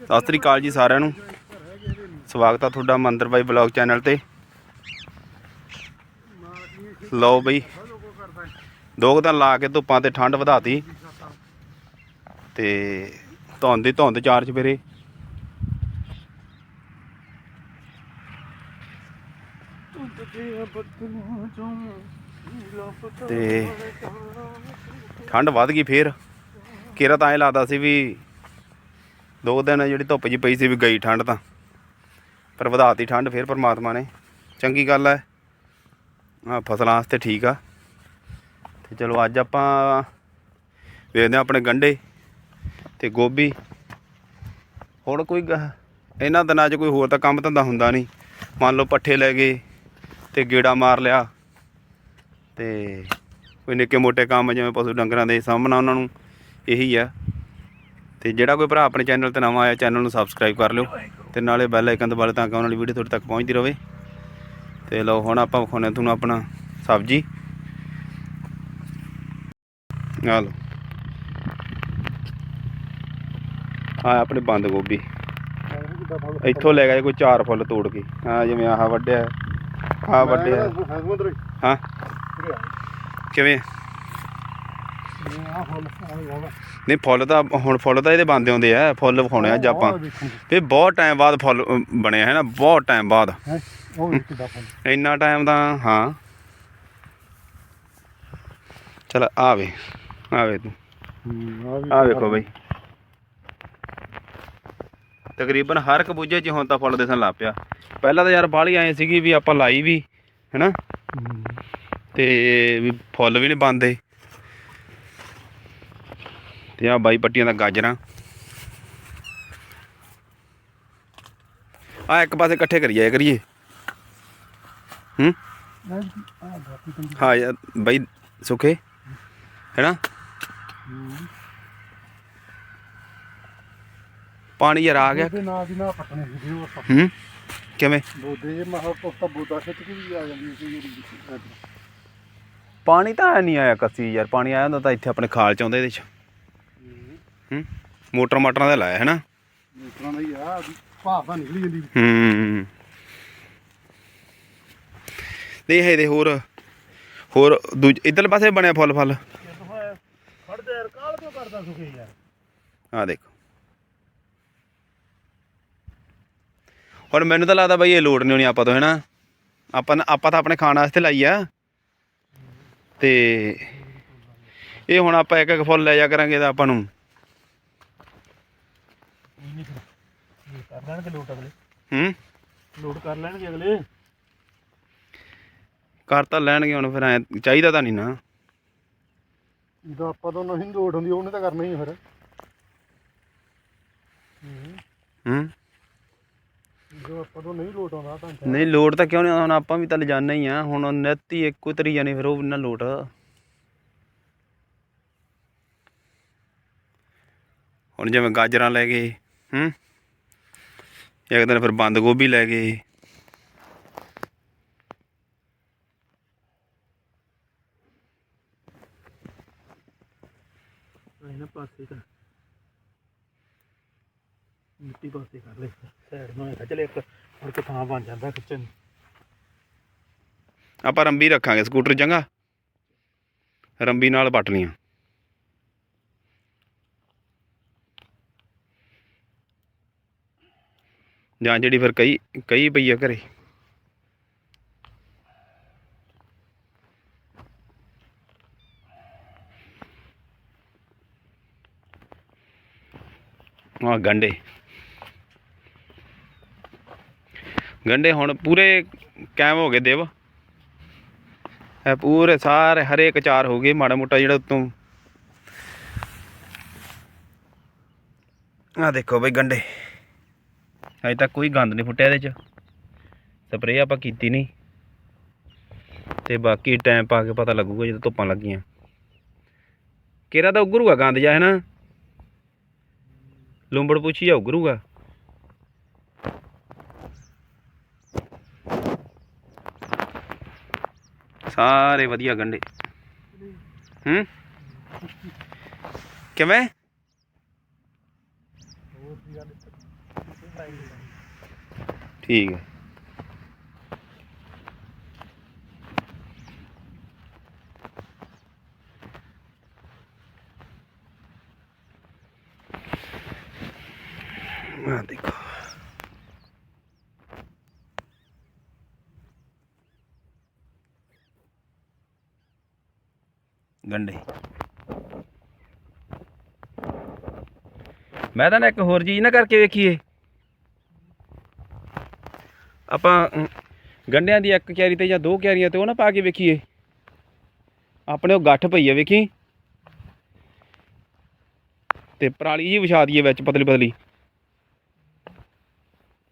ਸਤਿ ਸ੍ਰੀ ਅਕਾਲ ਜੀ ਸਾਰਿਆਂ ਨੂੰ। ਸਵਾਗਤ ਆ ਤੁਹਾਡਾ ਮੰਦਰ ਬਾਈ ਬਲੌਗ ਚੈਨਲ ਤੇ। ਲਓ ਬਈ, ਦੋ ਕੁ ਦਿਨ ਲਾ ਕੇ ਧੁੱਪਾਂ ਤੇ ਠੰਡ ਵਧਾਤੀ। ਤੇ ਧੁੰਦ ਦੀ ਧੁੰਦ ਚਾਰ ਚਫੇਰੇ। ਤੇ ਠੰਡ ਵੱਧ ਗਈ ਫੇਰ। ਕੇਰਾ ਤਾਂ ਐ ਲੱਗਦਾ ਸੀ ਵੀ ਦੋ ਦਿਨ ਜਿਹੜੀ ਧੁੱਪ ਜੀ ਪਈ ਸੀ ਵੀ ਗਈ ਠੰਡ ਤਾਂ। ਪਰ ਵਧਾਤੀ ਠੰਡ ਫਿਰ ਪਰਮਾਤਮਾ ਨੇ। ਚੰਗੀ ਗੱਲ ਹੈ ਆ ਫਸਲਾਂ ਵਾਸਤੇ ਠੀਕ ਆ। ਤੇ ਚਲੋ ਅੱਜ ਆਪਾਂ ਵੇਖਦੇ ਹਾਂ ਆਪਣੇ ਗੰਡੇ ਤੇ ਗੋਭੀ। ਹੁਣ ਕੋਈ ਗ- ਇਹਨਾਂ ਦਿਨਾਂ 'ਚ ਕੋਈ ਹੋਰ ਤਾਂ ਕੰਮ ਧੰਦਾ ਹੁੰਦਾ ਨਹੀਂ। ਮੰਨ ਲਓ ਪੱਠੇ ਲੈ ਗਏ ਤੇ ਗੇੜਾ ਮਾਰ ਲਿਆ। ਤੇ ਕੋਈ ਨਿੱਕੇ ਮੋਟੇ ਕੰਮ ਜਿਵੇਂ ਪਸ਼ੂ ਡੰਗਰਾਂ ਦੇ ਸਾਹਮਣਾ ਉਹਨਾਂ ਨੂੰ, ਇਹੀ ਆ। ਤੇ ਜਿਹੜਾ ਕੋਈ ਭਰਾ ਆਪਣੇ ਚੈਨਲ ਤੇ ਨਵਾਂ ਆਇਆ ਚੈਨਲ ਨੂੰ ਸਬਸਕ੍ਰਾਈਬ ਕਰ ਲਿਓ ਤੇ ਨਾਲੇ ਬੈਲ ਆਈਕਨ ਦਬਾ ਲਿਓ ਤਾਂ ਕਿ ਆਉਣ ਵਾਲੀ ਵੀਡੀਓ ਤੁਹਾਡੇ ਤੱਕ ਪਹੁੰਚਦੀ ਰਹੇ। ਤੇ ਲਓ ਹੁਣ ਆਪਾਂ ਵਿਖਾਉਂਦੇ ਹਾਂ ਤੁਹਾਨੂੰ ਆਪਣਾ ਸਬਜ਼ੀ। ਆ ਲਓ। ਆ ਆਪਣੇ ਬੰਦ ਗੋਭੀ। ਇੱਥੋਂ ਲੈ ਗਏ ਕੋਈ ਚਾਰ ਫੁੱਲ ਤੋੜ ਕੇ। ਆ ਜਿਵੇਂ ਆਹ ਵੱਡਿਆ ਆ ਵੱਡਿਆ ਹਾਂ। ਕਿਵੇਂ? ਨਹੀਂ ਫੁੱਲ ਤਾਂ ਹੁਣ ਫੁੱਲ ਤਾਂ ਇਹਦੇ ਬੰਦੇ ਹੁੰਦੇ ਆ ਫੁੱਲ ਵਿਖਾਉਣੇ ਆ ਅੱਜ ਆਪਾਂ। ਤੇ ਬਹੁਤ ਟਾਈਮ ਬਾਅਦ ਫੁੱਲ ਬਣਿਆ ਹੈ ਨਾ ਬਹੁਤ ਟਾਈਮ ਬਾਅਦ। ਉਹ ਵੀ ਕਿੱਦਾਂ ਫਲ? ਇੰਨਾ ਟਾਈਮ ਦਾ ਹਾਂ। ਚਲ ਆਵੇ ਆਵੇ ਤੂੰ। ਆ ਵੀ ਆ ਵੇਖੋ ਬਈ। ਤਕਰੀਬਨ ਹਰ ਕਬੂਜੇ 'ਚ ਹੁਣ ਤਾਂ ਫੁੱਲ ਦਿਸਣ ਲੱਗ ਪਿਆ। ਪਹਿਲਾਂ ਤਾਂ ਯਾਰ ਬਾਹਲੀ ਆਏ ਸੀਗੀ ਵੀ ਆਪਾਂ ਲਾਈ ਵੀ ਹੈਨਾ। ਤੇ ਵੀ ਫੁੱਲ ਵੀ ਨਹੀਂ ਬੰਦੇ ਤੇ ਆ ਬਾਈ ਪੱਟੀਆਂ ਦਾ ਗਾਜਰਾਂ। ਆ ਇੱਕ ਪਾਸੇ ਇਕੱਠੇ ਕਰੀ ਜਾਇਆ ਕਰੀਏ। ਹੂੰ? ਹਾਂ ਯਾਰ ਬਾਈ ਸੁਖੇ। ਹੈਨਾ? ਪਾਣੀ ਯਾਰ ਆ ਗਿਆ। ਤੇ ਨਾ ਦੀ ਨਾ ਪਟਨੇ ਸੀ ਉਹ ਸਭ ਹੂੰ? ਕਿਵੇਂ? ਬੋਦੇ ਮਹਾ ਕੋਸਤਾ ਬੋਦਾ ਖਿੱਚ ਕੇ ਵੀ ਆ ਜਾਂਦੀ ਸੀ ਜਿਹੜੀ ਪਾਣੀ ਤਾਂ ਨਹੀਂ ਆਇਆ ਕੱਸੀ ਯਾਰ ਪਾਣੀ ਆਇਆ ਹੁੰਦਾ ਤਾਂ ਇੱਥੇ ਆਪਣੇ ਖਾਲ ਚ ਆਉਂਦਾ ਇਹਦੇ ਚ। ਹੂੰ? ਮੋਟਰ ਮਾਟਰਾਂ ਦਾ ਲਾਇਆ ਮੋਟਰਾਂ ਦਾ ਹੀ ਆ ਭਾਵ ਤਾਂ ਨਿਕਲੀ ਜਾਂਦੀ ਹੂੰ ਹੈ ਦੇ ਹੋਰ ਹੋਰ ਦੂਜ ਇਧਰਲੇ ਪਾਸੇ ਬਣਿਆ ਫੁੱਲ ਫਲ? ਫੜ ਦੇ ਯਾਰ ਕਾਲ ਕਿਉਂ ਕਰਦਾ ਸੁਖੇ ਯਾਰ ਆ ਦੇਖੋ। ਹੁਣ ਮੈਨੂੰ ਤਾਂ ਲੱਗਦਾ ਬਈ ਇਹ ਲੋੜ ਨਹੀਂ ਹੋਣੀ ਆਪਾਂ ਤੋਂ ਹੈਨਾ? ਆਪਾਂ ਆਪਾਂ ਤਾਂ ਆਪਣੇ ਖਾਣ ਵਾਸਤੇ ਲਾਈ ਆ। ਤੇ ਇਹ ਹੁਣ ਆਪਾਂ ਇੱਕ ਇੱਕ ਫੁੱਲ ਲੈ ਜਾ ਕਰਾਂਗੇ ਤਾਂ ਆਪਾਂ ਨੂੰ ਕਰ ਲੈਣਗੇ ਲੋਟ ਅਗਲੇ। ਹੂੰ? ਲੋਟ ਕਰ ਲੈਣਗੇ ਅਗਲੇ। ਕਰ ਤਾਂ ਲੈਣਗੇ ਹੁਣ ਫਿਰ ਐ ਚਾਹੀਦਾ ਤਾਂ ਨਹੀਂ ਨਾ। ਜਦੋਂ ਆਪਾਂ ਤੋਂ ਨਹੀਂ ਲੋਟ ਹੁੰਦੀ ਉਹਨੇ ਤਾਂ ਕਰਨਾ ਹੀ ਆ ਫਿਰ। ਹੂੰ? ਹੂੰ ਜੋ ਆਪਾਂ ਤੋਂ ਨਹੀਂ ਲੋਟ ਆਉਂਦਾ ਤਾਂ ਨਹੀਂ ਲੋਡ ਤਾਂ ਕਿਉਂ ਨਹੀਂ ਆਉਂਦਾ? ਹੁਣ ਆਪਾਂ ਵੀ ਤਾਂ ਲਿਜਾਣਾ ਹੀ ਆ। ਹੁਣ ਨਿੱਤ ਹੀ ਇੱਕੋ ਤਰੀ ਜਾਣੀ ਫਿਰ ਉਹ ਨਾ ਲੋਟ ਹੁਣ ਜਿਵੇਂ ਗਾਜਰਾਂ ਲੈ ਗਏ ਹੂੰ? ਇੱਕ ਦਿਨ ਫਿਰ ਬੰਦ ਗੋਭੀ ਲੈ ਗਏ। ਇਹਨਾਂ ਪਾਸੇ ਕਰ। ਮਿੱਟੀ ਪਾਸੇ ਕਰ ਲੈ। ਸਾਈਡ ਨੂੰ ਖਿੱਚ ਲੈ ਇੱਕ ਕੇ ਥਾਂ ਬਣ ਜਾਂਦਾ ਖਿੱਚਣ। ਆਪਾਂ ਰੰਬੀ ਰੱਖਾਂਗੇ ਸਕੂਟਰ ਚੰਗਾ ਰੰਬੀ ਨਾਲ ਪੱਟ ਲੀਆਂ। ਜਾਂ ਜਿਹੜੀ ਫਿਰ ਕਈ ਕਈ ਪਈ ਆ ਘਰੇ। ਆ ਗੰਡੇ। ਗੰਡੇ ਹੁਣ ਪੂਰੇ ਕਾਇਮ ਹੋ ਗਏ ਦੇਵ। ਇਹ ਪੂਰੇ ਸਾਰੇ ਹਰੇਕ ਚਾਰ ਹੋ ਗਏ, ਮਾੜਾ ਮੋਟਾ ਜਿਹੜਾ ਉਤੋਂ। ਆ ਦੇਖੋ ਬਈ ਗੰਡੇ। ਅਜੇ ਤੱਕ ਕੋਈ ਗੰਦ ਨਹੀਂ ਫੁੱਟਿਆ ਇਹਦੇ ਚ। ਸਪਰੇਅ ਆਪਾਂ ਕੀਤੀ ਨਹੀਂ। ਤੇ ਬਾਕੀ ਟਾਈਮ ਪਾ ਕੇ ਪਤਾ ਲੱਗੂਗਾ ਜਦੋਂ ਧੁੱਪਾਂ ਲੱਗੀਆਂ। ਕਿਹੜਾ ਤਾਂ ਉਗਰੂਗਾ ਗੰਦ ਜਾ ਹੈ ਨਾ ਲੂੰਬੜ ਪੁੱਛੀ ਜਾ ਉਗਰੂਗਾ। ਸਾਰੇ ਵਧੀਆ ਗੰਡੇ ਹੂੰ? ਕਿਵੇਂ ਹੋਰ ਦੂਸਰੀ ਗੱਲ ਇੱਥੇ ਠੀਕ ਹੈ। ਆ ਦੇਖੋ। ਗੰਡੇ ਮੈਂ ਤਾਂ ਨਾ ਇੱਕ ਹੋਰ ਚੀਜ਼ ਨਾ ਕਰਕੇ ਵੇਖੀਏ। ਆਪਾਂ ਗੰਢਿਆਂ ਦੀ ਇੱਕ ਕਿਆਰੀ ਤੇ ਜਾਂ ਦੋ ਕਿਆਰੀਆਂ ਤੇ ਉਹ ਨਾ ਪਾ ਕੇ ਵੇਖੀਏ। ਆਪਣੇ ਉਹ ਗੱਠ ਪਈ ਆ ਵੇਖੀ? ਤੇ ਪਰਾਲੀ ਜੀ ਵਿਛਾ ਦਈਏ ਵਿੱਚ ਪਤਲੀ ਪਤਲੀ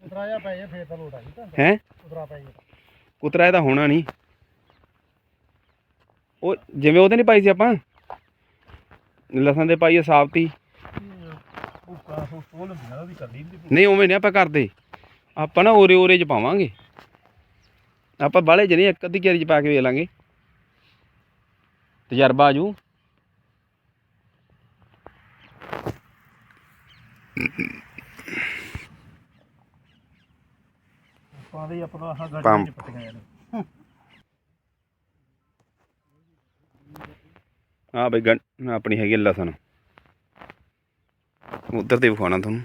ਉਤਰਾਇਆ ਪੈ ਜਾ ਫੇਰ ਤਾਂ ਲੋਟ ਆਈ ਤਾਂ। ਹੈ? ਉਤਰਾ ਪੈ ਜਾ ਕੁਤਰਾ ਇਹਦਾ ਹੋਣਾ ਨਹੀਂ। ਉਹ ਜਿਵੇਂ ਉਹਦੇ ਨਹੀਂ ਪਾਈ ਸੀ ਆਪਾਂ? ਲਸਣ ਦੇ ਪਾਈਏ ਸਾਫਤੀ ਨਹੀਂ ਉਵੇਂ ਨਹੀਂ ਆਪਾਂ ਕਰਦੇ। ਆਪਾਂ ਨਾ ਓਰੇ ਓਰੇ ਚ ਪਾਵਾਂਗੇ। ਆਪਾਂ ਬਾਲੇ ਚ ਨਹੀਂ ਇੱਕ ਅੱਧੀ ਕਿਆਰੀ ਚ ਪਾ ਕੇ ਵੇਖ ਲਾਂਗੇ। ਤਜਰਬਾ ਆਜੂ ਪਾਦੇ ਆਪਣਾ ਆਹ ਗੱਡੀ ਪੰਪ। ਪੱਟੀਆਂ ਬਈ ਗੰ ਆਪਣੀ ਹੈਗੀ ਆ ਲਸਣ। ਉਧਰ ਤੇ ਵਿਖਾਉਣਾ ਤੁਹਾਨੂੰ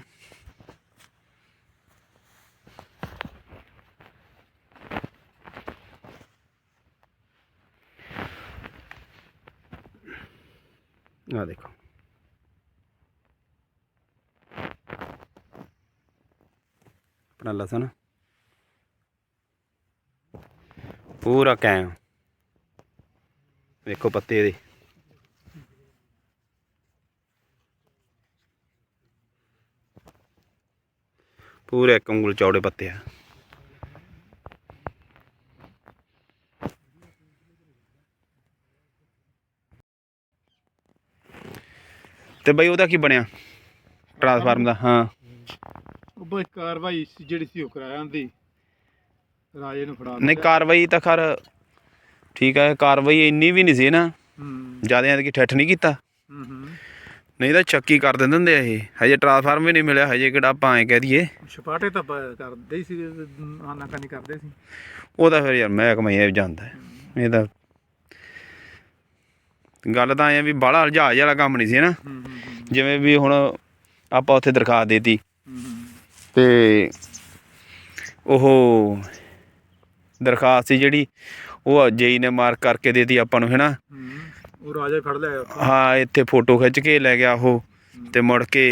ਆ ਦੇਖੋ ਆਪਣਾ ਲਸਣ। ਪੂਰਾ ਕਾਇਮ ਵੇਖੋ ਪੱਤੇ ਇਹਦੇ ਪੂਰੇ ਇੱਕ ਉਂਗਲ ਚੌੜੇ ਪੱਤੇ ਆ। ਤੇ ਬਈ ਉਹਦਾ ਕੀ ਬਣਿਆ? ਟਰਾਂਸਫਾਰਮ ਦਾ, ਹਾਂ। ਉਹ ਬਈ ਕਾਰਵਾਈ ਸੀ ਜਿਹੜੀ ਸੀ ਉਹ ਕਰਾਇਆ ਹੁੰਦੀ ਰਾਜੇ ਨੂੰ ਫੜਾ ਨਹੀਂ ਕਾਰਵਾਈ ਤਾਂ ਖਰ ਠੀਕ ਹੈ ਕਾਰਵਾਈ ਇੰਨੀ ਵੀ ਨਹੀਂ ਸੀ ਨਾ। ਹੂੰ। ਜ਼ਿਆਦਾ ਐਤਕੀ ਠੱਠ ਨਹੀਂ ਕੀਤਾ। ਹੂੰ ਹੂੰ। ਨਹੀਂ ਤਾਂ ਚੱਕੀ ਕਰ ਦਿੰਦੇ ਹੁੰਦੇ ਆ ਇਹ। ਹਜੇ ਟਰਾਂਸਫਾਰਮ ਵੀ ਨਹੀਂ ਮਿਲਿਆ ਹਜੇ ਕਿਹੜਾ ਆਪਾਂ ਐ ਕਹਿ ਦਈਏ। ਛਪਾਟੇ ਤਾਂ ਕਰਦੇ ਹੀ ਸੀ ਆਨਾ ਕਾਨੀ ਕਰਦੇ ਸੀ। ਉਹ ਤਾਂ ਫਿਰ ਯਾਰ ਮਹਿਕਮਾ ਹੀ ਇਹ ਜਾਂਦਾ ਹੈ। ਇਹ ਤਾਂ ਗੱਲ ਤਾਂ ਐ ਆ ਵੀ ਬਾਹਲਾ ਜਹਾਜ਼ ਵਾਲਾ ਕੰਮ ਨਹੀਂ ਸੀ ਨਾ। ਹੂੰ ਹੂੰ ਹੂੰ। ਜਿਵੇਂ ਵੀ ਹੁਣ ਆਪਾਂ ਉੱਥੇ ਦਰਖਾਸਤ ਦੇਤੀ। ਹੂੰ। ਤੇ ਉਹ ਦਰਖਾਸਤ ਸੀ ਜਿਹੜੀ ਉਹ ਜੇਈ ਨੇ ਮਾਰਕ ਕਰਕੇ ਦੇਤੀ ਆਪਾਂ ਨੂੰ ਹੈਨਾ? ਉਹ ਰਾਜਾ ਫੜ ਲਿਆ ਉੱਥੋਂ। ਹਾਂ ਇੱਥੇ ਫੋਟੋ ਖਿੱਚ ਕੇ ਲੈ ਗਿਆ ਉਹ ਤੇ ਮੁੜ ਕੇ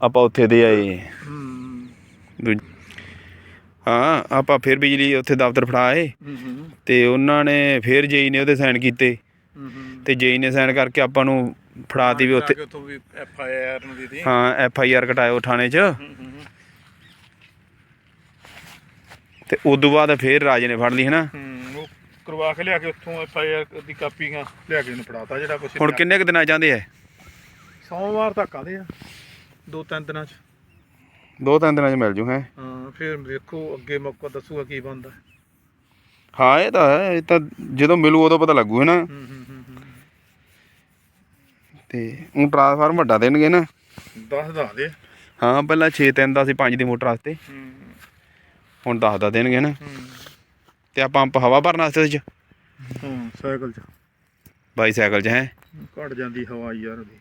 ਆਪਾਂ ਉੱਥੇ ਦੇ ਆਏ। ਹੂੰ। ਆਪਾਂ ਫਿਰ ਬਿਜਲੀ ਉੱਥੇ ਦਫ਼ਤਰ ਫੜਾਏ ਤੇ ਉਹਨਾਂ ਨੇ ਫਿਰ ਜੇਈ ਨੇ ਉਹਦੇ ਸਾਈਨ ਕੀਤੇ ਤੇ ਜੇਈ ਨੇ ਸਾਈਨ ਕਰਕੇ ਆਪਾਂ ਨੂੰ ਫੜਾਤੀ ਵੀ ਉੱਥੇ। ਉੱਥੋਂ ਵੀ ਐਫ ਆਈ ਆਰ ਨੂੰ ਦਿੱਤੀ ਹਾਂ ਐਫ ਆਈ ਆਰ ਕਟਾਇਓ ਥਾਣੇ 'ਚ। ਤੇ ਉਦੋਂ ਬਾਅਦ ਫਿਰ ਰਾਜ ਨੇ ਫੜ ਲਈ ਹਨਾ? ਉਹ ਕਰਵਾ ਕੇ ਲਿਆ ਕੇ ਉੱਥੋਂ ਐਫ ਆਈ ਆਰ ਦੀ ਕਾਪੀਆਂ ਲਿਆ ਕੇ ਇਹਨੂੰ ਫੜਾਤਾ ਜਿਹੜਾ ਕੁਛ ਹੁਣ ਕਿੰਨੇ ਕੁ ਦਿਨਾਂ ਜਾਂਦੇ ਐ ਸੋਮਵਾਰ ਤੱਕ ਆਦੇ ਆ ਦੋ ਤਿੰਨ ਦਿਨਾਂ ਚ। ਦੋ ਤਿੰਨ ਦਿਨਾਂ 'ਚ ਮਿਲ ਜੂ ਹੈ? ਹਾਂ ਫਿਰ ਵੇਖੋ ਅੱਗੇ ਮੌਕਾ ਦੱਸੂਗਾ ਕੀ ਬਣਦਾ। ਹਾਂ ਇਹ ਤਾਂ ਹੈ ਇਹ ਤਾਂ ਜਦੋਂ ਮਿਲੂ ਉਦੋਂ ਪਤਾ ਲੱਗੂ ਹੈ ਨਾ ਹੂੰ ਹੂੰ ਹੂੰ ਹੂੰ। ਤੇ ਉਹ ਟ੍ਰਾਂਸਫਾਰਮ ਵੱਡਾ ਦੇਣਗੇ ਨਾ। ਦੱਸ ਦੱਸ ਦੇ। ਹਾਂ ਪਹਿਲਾਂ 6 3 ਦਾ ਸੀ 5 ਦੀ ਮੋਟਰ ਵਾਸਤੇ। ਹੁਣ 10 ਦਾ ਦੇਣਗੇ ਨਾ। ਤੇ ਆ ਪੰਪ ਹਵਾ ਭਰਨ ਵਾਸਤੇ ਉਹਦੇ 'ਚ ਹਾਂ ਸਾਈਕਲ ਚ। ਬਾਈਸਾਈਕਲ 'ਚ ਹੈ। ਘਟ ਜਾਂਦੀ ਹਵਾ ਯਾਰ ਉਹਦੀ।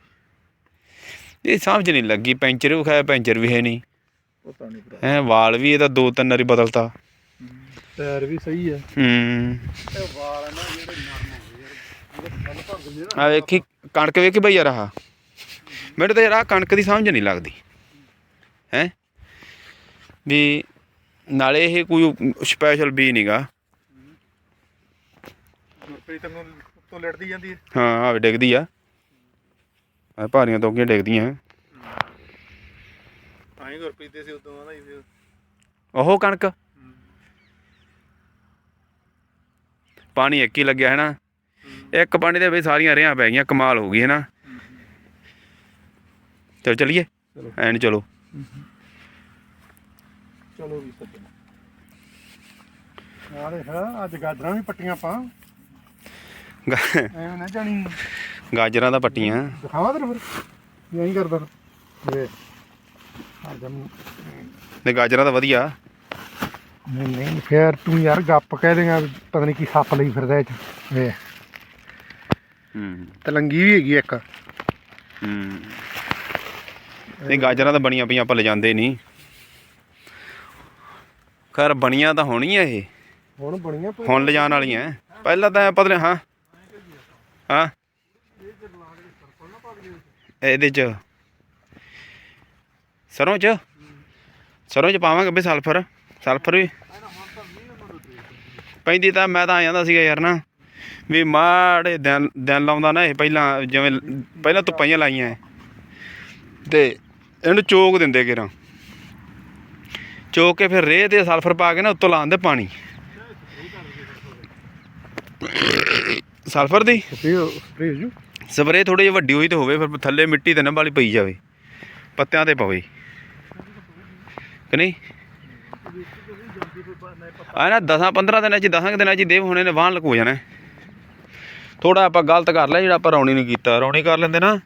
ਇਹ ਸਮਝ ਨਹੀਂ ਲੱਗੀ ਪੈਂਚਰ ਵੀ ਖਾਇਆ ਪੈਂਚਰ ਵੀ ਹੈ ਨਹੀਂ। ਪਤਾ ਨਹੀਂ ਹੈ ਵਾਲ ਵੀ ਇਹਦਾ ਦੋ ਤਿੰਨ ਵਾਰੀ ਬਦਲਤਾ। ਟਾਇਰ ਵੀ ਸਹੀ ਹੈ। ਹੂੰ। ਤੇ ਵਾਲ ਨਾ ਜਿਹੜੇ ਨਰਮ ਹੋ ਗਏ ਆ ਵੇਖੀ ਕਣਕ ਵੇਖੀ ਬਈ ਯਾਰ ਆਹ। ਮੈਨੂੰ ਤਾਂ ਯਾਰ ਆਹ ਕਣਕ ਦੀ ਸਮਝ ਨਹੀਂ ਲੱਗਦੀ। ਹੈ? ਵੀ ਨਾਲੇ ਇਹ ਕੋਈ ਸਪੈਸ਼ਲ ਬੀ ਨਹੀਂਗਾ ਗੁਰਪ੍ਰੀਤ ਨੂੰ ਉੱਤੋਂ ਲੜਦੀ ਜਾਂਦੀ ਹੈ। ਡਿੱਗਦੀ ਆ। ਆ ਭਾਰੀਆਂ ਤੋਕੀਆਂ ਡਿੱਗਦੀਆਂ ਆਈ ਗੁਰਪ੍ਰੀਤ ਦੇ ਸੀ ਉਦੋਂ ਆਂਦਾ ਸੀ ਉਹ ਕਣਕ? ਪਾਣੀ ਇੱਕ ਹੀ ਲੱਗਿਆ ਹੈ ਨਾ। ਇੱਕ ਪਾਣੀ ਦੇ ਵਿੱਚ ਸਾਰੀਆਂ ਰਿਆਂ ਪੈ ਗਈਆਂ ਕਮਾਲ ਹੋ ਗਈ ਹੈ ਨਾ ਚਲ ਚਲੀਏ? ਚਲੋ। ਐਨ ਚਲੋ। ਚਲੋ ਵੀ ਸੱਜਣ। ਨਾਲੇ ਹੈ ਅੱਜ ਗਾਜਰਾਂ ਵੀ ਪੱਟੀਆਂ ਪਾ ਐਵੇਂ ਨਾ ਜਾਣੀ। ਗਾਜਰਾਂ ਦਾ ਪੱਟੀਆਂ। ਦਿਖਾਵਾਂ ਤੈਨੂੰ ਫਿਰ? ਨਹੀਂ ਕਰਦਾ। ਵੇ ਆ ਜਮ ਗਾਜਰਾਂ ਤਾਂ ਵਧੀਆ। ਨਹੀਂ ਨਹੀਂ ਫੇਰ ਤੂੰ ਯਾਰ ਗੱਪ ਕਹਿ ਦੇਗਾ ਪਤਾ ਨਹੀਂ ਕੀ ਸੱਪ ਲਈ ਫਿਰਦਾ ਇਹ ਚ। ਵੇ। ਹੂੰ। ਤਲੰਗੀ ਵੀ ਹੈਗੀ ਇੱਕ। ਹੂੰ। ਨਹੀਂ ਗਾਜਰਾਂ ਤਾਂ ਬਣੀਆਂ ਪਈਆਂ ਆਪਾਂ ਲਿਜਾਂਦੇ ਨਹੀਂ। ਖੈਰ ਬਣੀਆਂ ਤਾਂ ਹੋਣੀਆਂ ਇਹ। ਹੁਣ ਬਣੀਆਂ ਪਰ ਹੁਣ ਲਿਜਾਣ ਵਾਲੀਆਂ। ਪਹਿਲਾਂ ਤਾਂ ਪਤਾ ਨਹੀਂ ਹਾਂ। ਹਾਂ। ਇਹਦੇ ਚ। ਸਰੋਂ ਚ। ਸਰੋਂ ਚ ਪਾਵਾਂਗੇ ਬਈ ਸਲਫਰ। ਸਲਫਰ ਵੀ। ਪੈਂਦੀ ਤਾਂ ਮੈਂ ਤਾਂ ਆ ਜਾਂਦਾ ਸੀਗਾ ਯਾਰ ਨਾ। ਵੀ ਮਾੜੇ ਦਿਨ ਦਿਨ ਲਾਉਂਦਾ ਨਾ ਇਹ ਪਹਿਲਾਂ ਜਿਵੇਂ ਪਹਿਲਾਂ ਧੁੱਪਾਂ ਲਾਈਆਂ। ਤੇ ਇਹਨੂੰ ਚੋਕ ਦਿੰਦੇ ਕਿਰਾਂ। ਚੋਕ ਕੇ ਫਿਰ ਰੇਹ ਤੇ ਸਲਫਰ ਪਾ ਕੇ ਨਾ ਉੱਤੋਂ ਲਾਉਂਦੇ ਪਾਣੀ। ਸਲਫਰ ਦੀ? ਸਪਰੇ ਥੋੜੀ ਜਿਹੀ ਵੱਡੀ ਹੋਈ ਤੇ ਹੋਵੇ ਫਿਰ ਥੱਲੇ ਮਿੱਟੀ ਤੇ ਨਾ ਵਾਲੀ ਪਈ ਜਾਵੇ। ਪੱਤਿਆਂ ਤੇ ਪਵੇ। ਕਿ ਨਹੀਂ? ਆ ਨਾ 10 15 ਦਿਨਾਂ ਚ 10 ਦਿਨਾਂ ਚ ਦੇਵ ਹੋਣੇ ਨੇ ਵਾਹਣ ਲਕੋ ਜਾਣਾ। ਥੋੜਾ ਆਪਾਂ ਗਲਤ ਕਰ ਲਿਆ ਜਿਹੜਾ ਆਪਾਂ ਰੌਣੀ ਨਹੀਂ ਕੀਤਾ। ਰੌਣੀ ਕਰ ਲੈਂਦੇ ਨਾ।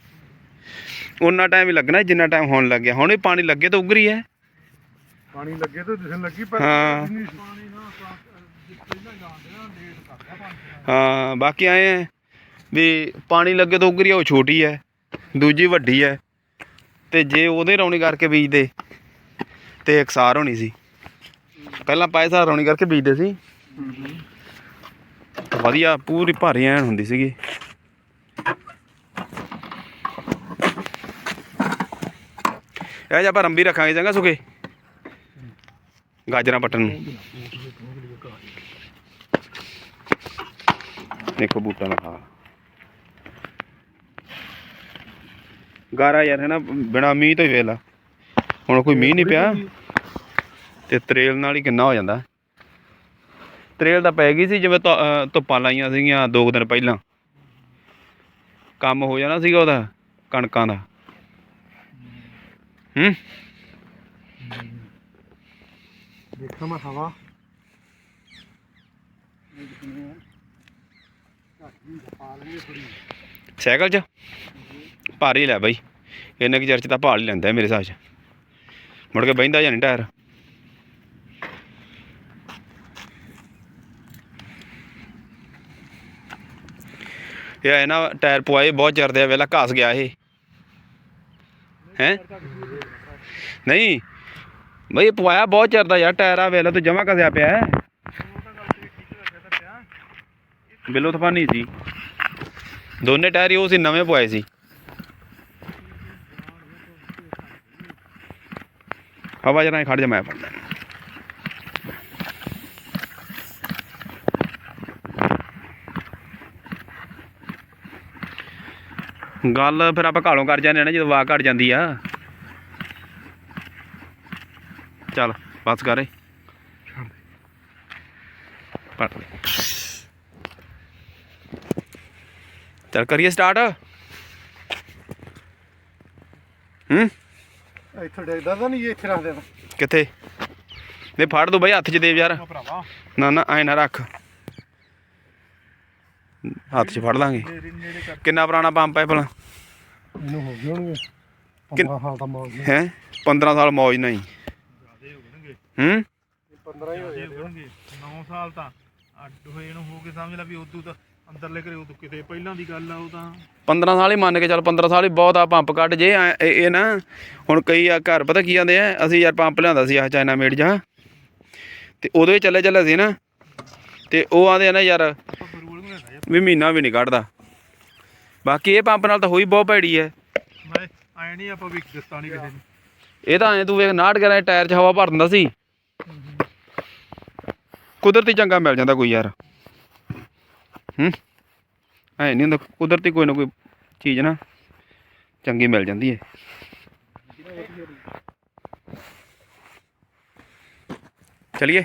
ਉਹਨਾਂ ਟਾਈਮ ਹੀ ਲੱਗਣਾ ਜਿੰਨਾ ਟਾਈਮ ਹੋਣ ਲੱਗਿਆ ਹੁਣ ਵੀ ਪਾਣੀ ਲੱਗੇ ਤਾਂ ਉਗਰੀ ਹੈ ਪਾਣੀ ਲੱਗੇ ਤਾਂ ਦਿਸਣ ਲੱਗੀ ਪਰ ਹਾਂ। ਪਾਣੀ ਨਾ ਪਹਿਲਾਂ ਜਾਂਦੇ ਨਾ ਲੇਟ ਕਰਦਾ ਪਾਣੀ ਹਾਂ ਬਾਕੀ ਆਏ ਆ ਵੀ ਪਾਣੀ ਲੱਗੇ ਤਾਂ ਉਗਰੀ ਉਹ ਛੋਟੀ ਹੈ ਦੂਜੀ ਵੱਡੀ ਹੈ ਤੇ ਜੇ ਉਹਦੇ ਰੌਣੀ ਕਰਕੇ ਬੀਜਦੇ ਤੇ ਇਕਸਾਰ ਹੋਣੀ ਸੀ। ਪਹਿਲਾਂ ਪੈਸਾ ਰੌਣੀ ਕਰਕੇ ਬੀਜਦੇ ਸੀ। ਵਧੀਆ, ਪੂਰੀ ਭਾਰੀ ਐਨ ਹੁੰਦੀ ਸੀਗੀ। ਇਹ ਜਿਹਾ ਆਪਾਂ ਰੰਬੀ ਰੱਖਾਂਗੇ, ਚੰਗਾ ਸੁਕੇ ਗਾਜਰਾਂ ਪੱਟਣ ਨੂੰ। ਦੇਖੋ ਬੂਟਾ ਲਗਾ। ਗਾਰਾ ਯਾਰ ਹੈ ਨਾ ਬਿਨਾ ਮੀਂਹ ਤੋਂ ਹੀ ਵੇਲਾ ਹੁਣ ਕੋਈ ਮੀਂਹ ਨਹੀਂ ਪਿਆ, ਤੇ ਤਰੇਲ ਨਾਲ ਹੀ ਕਿੰਨਾ ਹੋ ਜਾਂਦਾ। ਤਰੇਲ ਤਾਂ ਪੈ ਗਈ ਸੀ ਜਿਵੇਂ ਧੁੱਪਾਂ ਲਾਈਆਂ ਸੀਗੀਆਂ ਦੋ ਕੁ ਦਿਨ ਪਹਿਲਾਂ। ਕੰਮ ਹੋ ਜਾਣਾ ਸੀਗਾ ਉਹਦਾ ਕਣਕਾਂ ਦਾ। ਹੂੰ? ਦੇਖਾਂ ਮੈਂ ਹਵਾ। ਸਾਈਕਲ 'ਚ? ਭਾਰੀ ਲੈ ਬਾਈ। ਇੰਨੇ ਕੁ ਚਿਰ 'ਚ ਤਾਂ ਭਾਲ ਹੀ ਲੈਂਦਾ ਮੇਰੇ ਹਿਸਾਬ 'ਚ। ਮੁੜ ਕੇ ਬਹਿੰਦਾ ਜਾਂ ਨਹੀਂ ਟਾਇਰ? ਇਹ ਹੈ ਨਾ ਟਾਇਰ ਪਵਾਏ ਬਹੁਤ ਚਿਰ ਆ, ਵੇਲਾ ਘਾਸ ਗਿਆ ਇਹ। ਹੈ? ਨਹੀਂ, ਬਈ ਪਵਾਇਆ ਬਹੁਤ ਚਿਰ ਦਾ ਯਾਰ ਟਾਇਰ ਆ, ਵੇਲਾ ਤੂੰ ਜਮਾ ਕਸਿਆ ਪਿਆ ਹੈ। ਬਿੱਲੋ ਤਫਾਨੀ ਸੀ। ਦੋਨੇ ਟਾਇਰ ਹੀ ਉਹ ਸੀ, ਨਵੇਂ ਪਵਾਏ ਸੀ। ਹਵਾ ਜਰਾ ਖੜ ਜਾ, ਮੈਂ ਫੜਦਾ। ਗੱਲ ਫਿਰ ਆਪਾਂ ਘਾਲੋਂ ਕਰ ਜਾਂਦੇ ਆ ਨਾ ਜਦੋਂ ਵਾਕ ਘਟ ਜਾਂਦੀ ਆ। ਚੱਲ ਬਸ ਕਰੇ ਪੜ ਲੈ। ਚੱਲ ਕਰੀਏ ਸਟਾਰਟ ਹੂੰ? ਇੱਥੇ ਡੇਗਦਾ ਤਾਂ ਨਹੀਂ ਇੱਥੇ ਰੱਖ ਦੇਣਾ ਕਿੱਥੇ? ਨਹੀਂ ਫੜ ਦੋ ਬਈ ਹੱਥ 'ਚ ਦੇ ਯਾਰ। ਭਰਾਵਾ। ਨਾ ਨਾ ਐ ਨਾ ਰੱਖ। ਹੱਥ 'ਚ ਫੜ ਲਾਂਗੇ। ਕਿੰਨਾ ਪੁਰਾਣਾ ਪੰਪ ਹੈ ਭਲਾ? ਇਹਨੂੰ ਹੋ ਗਏ ਹੋਣਗੇ। ਕਿੰਨ- 15 ਸਾਲ ਦਾ ਮੌਜ ਨੇ ਹੈ? 15 ਸਾਲ ਮੌਜ ਨਹੀਂ। ਜ਼ਿਆਦੇ ਹੋ ਹੂੰ 15 ਹੀ? ਹੋ ਜਾਣਗੇ 9 ਸਾਲ ਤਾਂ ਅੱਡ ਹੋਏ ਨੂੰ ਹੋ ਕੇ ਸਮਝ ਲੈ ਵੀ ਉਦੋਂ ਤਾਂ ਅੰਦਰਲੇ ਘਰੇ ਉਦੋਂ ਕਿਤੇ ਪਹਿਲਾਂ ਦੀ ਗੱਲ ਆ ਉਹ ਤਾਂ। 15 ਸਾਲ ਹੀ ਮੰਨ ਕੇ ਚੱਲ 15 ਸਾਲ ਹੀ ਬਹੁਤ ਆ ਪੰਪ ਕੱਢ। ਜੇ ਇਹ ਇਹ ਨਾ ਹੁਣ ਕਈ ਆ ਘਰ ਪਤਾ ਕੀ ਜਾਂਦੇ ਆ? ਅਸੀਂ ਯਾਰ ਪੰਪ ਲਿਆਂਦਾ ਸੀ ਆ ਚਾਈਨਾ ਮੇਡ ਜਾ ਤੇ ਉਦੋਂ ਹੀ ਚੱਲੇ ਚੱਲੇ ਸੀ ਨਾ। ਤੇ ਉਹ ਆਂਦੇ ਆ ਨਾ ਯਾਰ ਵੀ ਮਹੀਨਾ ਵੀ ਨਹੀਂ ਕੱਢਦਾ। ਬਾਕੀ ਇਹ ਪੰਪ ਨਾਲ ਤਾਂ ਹੋਈ ਬਹੁਤ ਭੈੜੀ ਹੈ ਮੈਂ ਐ ਨਹੀਂ ਆਪਾਂ ਵੀ ਦਿੱਤਾ ਨਹੀਂ ਕਿਸੇ ਨੂੰ। ਇਹ ਤਾਂ ਐ ਤੂੰ ਵੇਖ 69 ਗਿਆਰਾਂ ਦੇ ਟਾਇਰ 'ਚ ਹਵਾ ਭਰ ਦਿੰਦਾ ਸੀ। ਕੁਦਰਤੀ ਚੰਗਾ ਮਿਲ ਜਾਂਦਾ ਕੋਈ ਯਾਰ। ਹੂੰ? ਐ ਨਹੀਂ ਹੁੰਦਾ ਕੁਦਰਤੀ ਕੋਈ ਨਾ ਕੋਈ ਚੀਜ਼ ਨਾ ਚੰਗੀ ਮਿਲ ਜਾਂਦੀ ਹੈ ਚਲਿਏ।